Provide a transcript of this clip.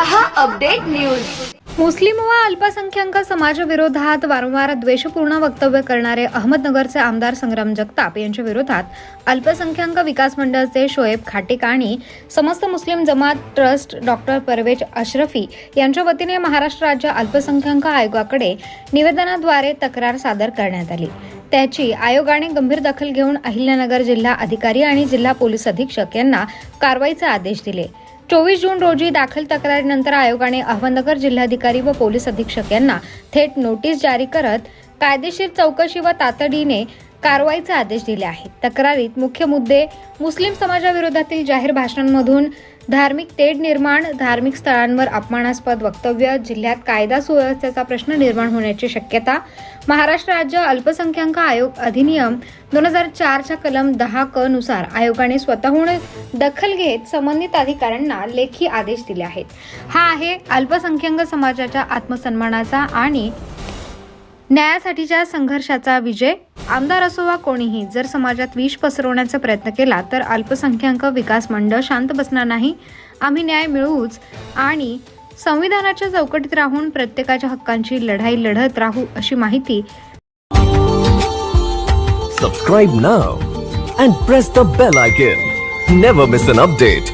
हा update news. मुस्लिम व अल्पसंख्याक समाजाविरोधात वारंवार द्वेषपूर्ण वक्तव्य करणारे अहमदनगरचे आमदार संग्राम जगताप यांच्या विरोधात अल्पसंख्याक विकास मंडळाचे शोएब खाटिक आणि समस्त मुस्लिम जमात ट्रस्ट डॉक्टर परवेज अशरफी यांच्या वतीने महाराष्ट्र राज्य अल्पसंख्याक आयोगाकडे निवेदनाद्वारे तक्रार सादर करण्यात आली. त्याची आयोगाने गंभीर दखल घेऊन अहिल्यानगर जिल्हा अधिकारी आणि जिल्हा पोलीस अधीक्षक यांना कारवाईचे आदेश दिले. चोवीस जून रोजी दाखल तक्रारीनंतर आयोगाने अहमदनगर जिल्हाधिकारी व पोलीस अधीक्षक यांना थेट नोटीस जारी करत कायदेशीर चौकशी व तातडीने कारवाईचे आदेश दिले आहेत. तक्रारीत मुख्य मुद्दे मुस्लिम समाजाविरोधातील जाहीर भाषणांमधून धार्मिक तेढ निर्माण धार्मिक स्थळांवर अपमानास्पद वक्तव्य जिल्ह्यात कायदा सुव्यवस्थेचा प्रश्न निर्माण होण्याची शक्यता महाराष्ट्र राज्य अल्पसंख्याक आयोग अधिनियम दोन हजार चारच्या कलम दहा क नुसार आयोगाने स्वतःहून दखल घेत संबंधित अधिकाऱ्यांना लेखी आदेश दिले आहेत. हा आहे अल्पसंख्याक समाजाच्या आत्मसन्मानाचा आणि न्यायासाठीच्या संघर्षाचा विजय. आमदार असो वा कोणीही जर समाजात विष पसरवण्याचा प्रयत्न केला तर अल्पसंख्याक विकास मंडळ शांत बसणार नाही. आम्ही न्याय मिळवूच आणि संविधानाच्या चौकटीत राहून प्रत्येकाच्या हक्कांची लढाई लढत राहू अशी माहिती subscribe now and press the bell icon never miss an update